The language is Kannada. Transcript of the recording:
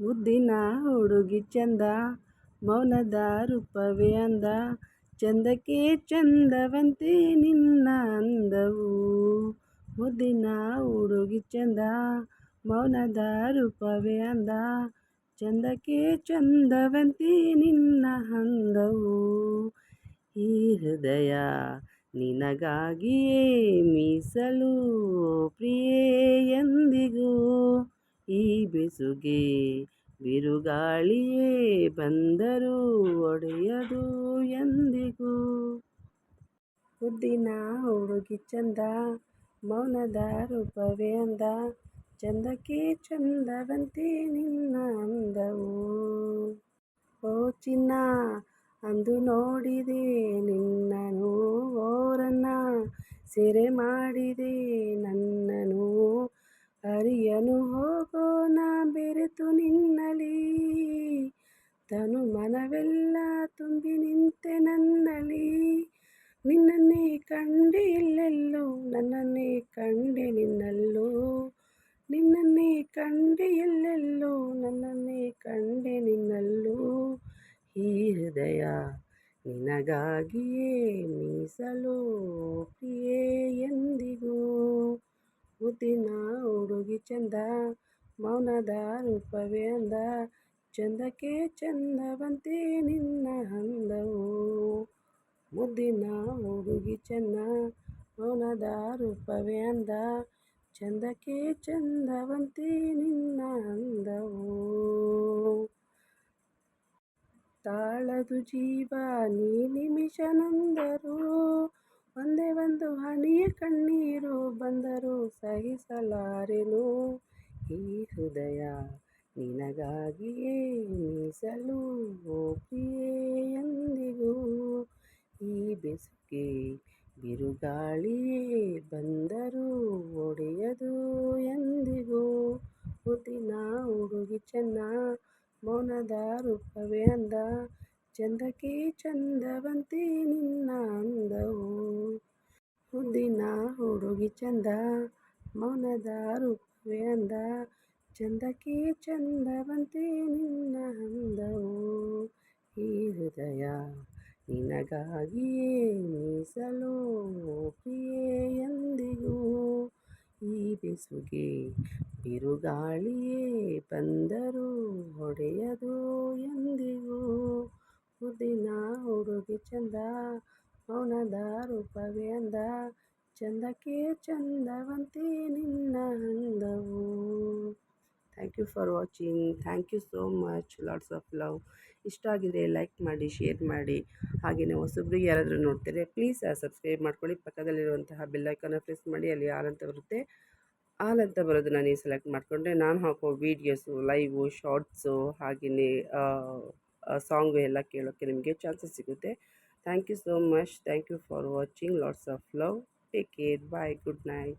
ಮುದ್ದಿನ ಹುಡುಗಿ ಚಂದ, ಮೌನದ ರೂಪವೇ ಅಂದ. ಚಂದಕ್ಕೆ ಚಂದವಂತೆ ನಿನ್ನ ಅಂದವು. ಮುದ್ದಿನ ಹುಡುಗಿ ಚಂದ, ಮೌನದ ರೂಪವೇ ಅಂದ. ಚಂದಕ್ಕೆ ಚಂದವಂತೆ ನಿನ್ನ ಅಂದವು. ಈ ಹೃದಯ ನಿನಗಾಗಿಯೇ ಮೀಸಲು ಪ್ರಿಯೇ ಎಂದಿಗೂ ಈ ಬೆಸುಗೆ ಬಿರುಗಾಳಿಯೇ ಬಂದರೂ ಒಡೆಯದು ಎಂದಿಗೂ. ಮುದ್ದಿನ ಹುಡುಗಿ ಚಂದ, ಮೌನದ ರೂಪವೇ ಅಂದ, ಚಂದಕ್ಕೆ ಚಂದವಂತೆ ನಿನ್ನ ಅಂದವು. ಓ ಚಿನ್ನ, ಅಂದು ನೋಡಿದೆ ನಿನ್ನನು ಓರನ್ನ ಸೆರೆ ಮಾಡಿದೆ ನನ್ನನು ಅರಿಯನು ಹೋಗೋಣ ಬೆರೆತು ನಿನ್ನಲಿ ತನು ಮನವೆಲ್ಲ ತುಂಬಿ ನಿಂತೆ ನನ್ನಲಿ ನಿನ್ನನ್ನೇ ಕಂಡೆ ಎಲ್ಲೆಲ್ಲೋ, ನನ್ನನ್ನೇ ಕಂಡೆ ನಿನ್ನಲ್ಲೋ. ನಿನ್ನನ್ನೇ ಕಂಡೆ ಎಲ್ಲೆಲ್ಲೋ, ನನ್ನನ್ನೇ ಕಂಡೆ ನಿನ್ನಲ್ಲೋ. ಈ ಹೃದಯ ನಿನಗಾಗಿಯೇ ಮೀಸಲು, ಪ್ರಿಯೆ. ಮುದ್ದಿನ ಹುಡುಗಿ ಚಂದ, ಮೌನದ ರೂಪವೇ ಅಂದ. ಚಂದಕ್ಕೆ ಚಂದವಂತೆ ನಿನ್ನ ಅಂದವು. ಮುದ್ದಿನ ಹುಡುಗಿ ಚೆನ್ನ ಮೌನದ ರೂಪವೇ ಅಂದ. ಚಂದಕ್ಕೆ ಚಂದವಂತೆ ನಿನ್ನ ಅಂದವು. ತಾಳದು ಜೀವ ನೀ ನಿಮಿಷ ನೊಂದರು, ಒಂದೇ ಒಂದು ಹನಿಯ ಕಣ್ಣೀರು ಬಂದರೂ ಸಹಿಸಲಾರೆನು? ಈ ಹೃದಯ ನಿನಗಾಗಿಯೇ ಮೀಸಲು ಓ ಎಂದಿಗೂ? ಈ ಬೆಸುಗೆ ಬಿರುಗಾಳಿಯೇ ಬಂದರೂ ಒಡೆಯದು ಎಂದಿಗೂ? ಮುದ್ದಿನ ಹುಡುಗಿ ಚೆನ್ನ, ಮೌನದ ರೂಪವೇ ಅಂದ. ಚಂದಕ್ಕೆ ಚಂದವಂತೆ ನಿನ್ನ ಅಂದವು. ಹುಡುಗಿ ಚಂದ, ಮೌನದ ರೂಪವೇ ಅಂದ. ಚಂದಕ್ಕೆ ಚಂದವಂತೆ ನಿನ್ನ ಅಂದವು. ಈ ಹೃದಯ ನಿನಗಾಗಿಯೇ ಮೀಸಲು ಪ್ರಿಯೆ ಎಂದಿಗೂ. ಈ ಬೆಸುಗೆ ಬಿರುಗಾಳಿಯೇ ಬಂದರೂ ಹೊಡೆಯದು ಎಂದಿಗೂ. ಮುದ್ದಿನ ಹುಡುಗಿ ಚಂದ, ಮೌನದ ರೂಪವೇ ಅಂದ. ಚಂದಕ್ಕೆ ಚಂದವಂತೆ ನಿನ್ನ ಅಂದವು. Thank you for watching thank you so much lots of love ಇಷ್ಟ ಆಗಿದ್ರೆ ಲೈಕ್ ಮಾಡಿ ಶೇರ್ ಮಾಡಿ. ಹಾಗೆಯೇ ಹೊಸಬ್ರಿಗೆ ಯಾರಾದರೂ ನೋಡ್ತಾರೆ ಪ್ಲೀಸ್ ಸಬ್ಸ್ಕ್ರೈಬ್ ಮಾಡ್ಕೊಳ್ಳಿ. ಪಕ್ಕದಲ್ಲಿರುವಂತಹ ಬೆಲ್ಲೈಕನ್ನ ಪ್ರೆಸ್ ಮಾಡಿ. ಅಲ್ಲಿ ಆಲ್ ಅಂತ ಬರುತ್ತೆ. ಆಲ್ ಅಂತ ಬರೋದು ನೀವು ಸೆಲೆಕ್ಟ್ ಮಾಡಿಕೊಂಡ್ರೆ ನಾನು ಹಾಕೋ ವೀಡಿಯೋಸು ಲೈವು ಶಾರ್ಟ್ಸು ಹಾಗೆಯೇ ಸಾಂಗು ಎಲ್ಲ ಕೇಳೋಕ್ಕೆ ನಿಮಗೆ ಚಾನ್ಸಸ್ ಸಿಗುತ್ತೆ. Thank you so much thank you for watching lots of love Take care. Bye. Good night.